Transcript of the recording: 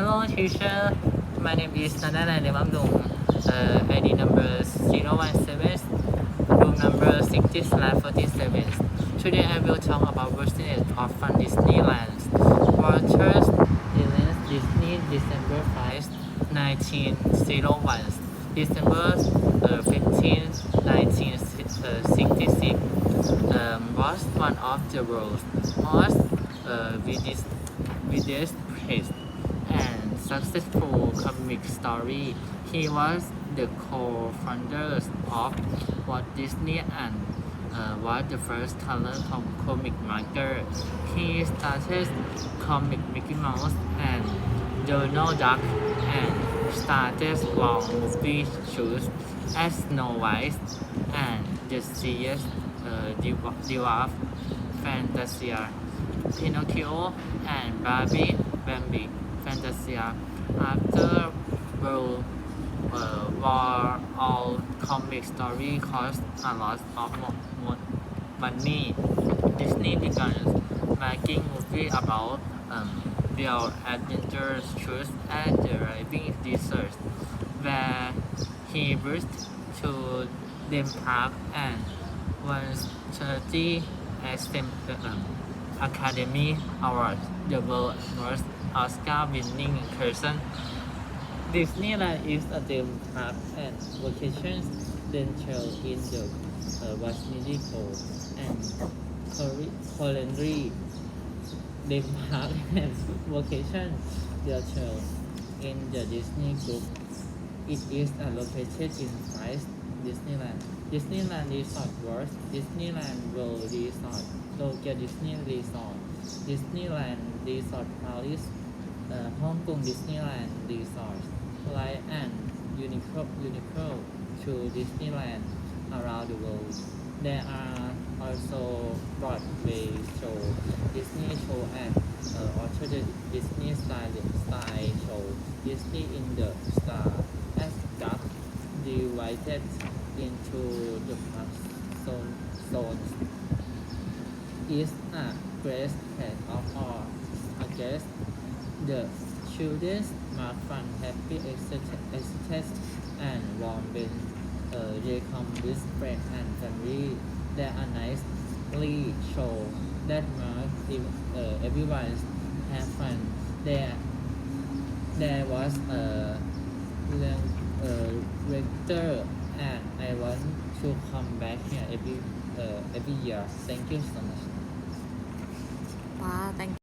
Hello, teacher. My name is Nanana Devamdung. Uh, ID number 017, room number 60 47. Today I will talk about business of Fun Disneyland. Waters Disneyland Disney December 5, 1901. December uh, 15, 1966 um, was one of the world's most uh, widest, widest and successful comic story. He was the co-founder of Walt Disney and uh, was the first color com- comic maker. He started comic Mickey Mouse and Donald Duck and started long movie shoots as Snow White and the Seas uh, Dwarf Fantasia, Pinocchio, and Barbie Bambi Fantasia. After World uh, War, all comic story cost a lot of mo- mo- money. Disney began making movies about um, their adventures shows and the Raving Desert, where he brought to them park and won 30 Astem- um, Academy Awards, the world's most Oscar-winning person. Disneyland is a theme park and vacation rental in the uh, Medical and culinary theme park and vacation rental in the Disney Group. It is located in five Disneyland, Disneyland Resort World, Disneyland World Resort, Tokyo Disney Resort, Disneyland Resort Paris, uh, Hong Kong Disneyland Resort, and Uniqlo, Uniqlo to Disneyland around the world. There are also Broadway show, Disney show and uh, Disney style, style show, Disney in the Star, divided into the zone, zones. Is a great head of all. I guess the children are fun, happy, excited, and warm they come with friends and family. They are nicely show that make uh, everyone have fun. There, there was a uh, rector and I want to come back here every uh, every year. Thank you so much. Wow, thank